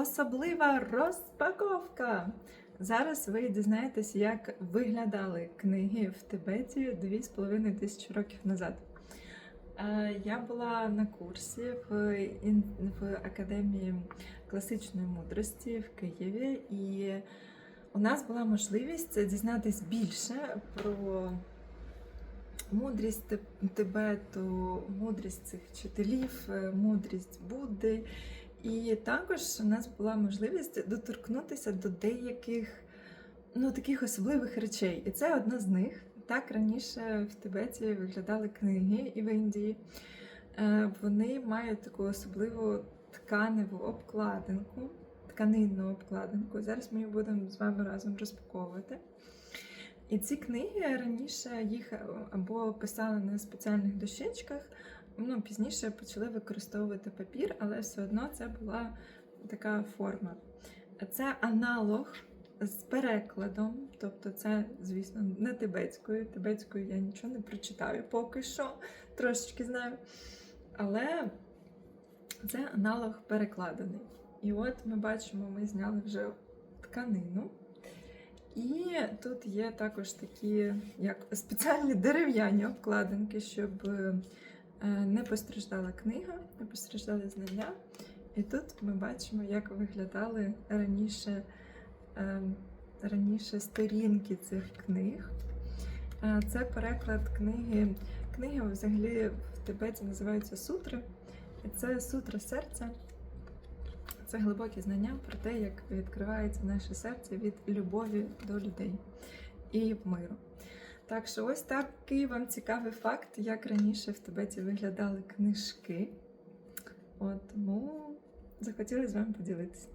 особлива розпаковка. Зараз ви дізнаєтесь, як виглядали книги в Тибеті 2,5 тисячі років назад. Е, Я була на курсі в, в Академії класичної мудрості в Києві, і у нас була можливість дізнатись більше про мудрість Тибету, мудрість цих вчителів, мудрість Будди. І також у нас була можливість доторкнутися до деяких ну, таких особливих речей. І це одна з них. Так раніше в Тибеті виглядали книги і в Індії. Е, Вони мають таку особливу тканеву обкладинку, тканинну обкладинку. Зараз ми її будемо з вами разом розпаковувати. І ці книги раніше їх або писали на спеціальних дощечках, ну, пізніше почали використовувати папір, але все одно це була така форма. Це аналог з перекладом, тобто це, звісно, не тибетською. Тибетською я нічого не прочитаю поки що, трошечки знаю. Але це аналог перекладений. І от ми бачимо, ми зняли вже тканину. І тут є також такі як спеціальні дерев'яні обкладинки, щоб не постраждала книга, не постраждали знання. І тут ми бачимо, як виглядали раніше, е, раніше сторінки цих книг. Е, Це переклад книги. Книги взагалі в Тибеті називаються сутри. І це сутра серця. Це глибокі знання про те, як відкривається наше серце від любові до людей і миру. Так що ось такий вам цікавий факт, як раніше в Тибеті виглядали книжки. От, тому захотіли з вами поділитися.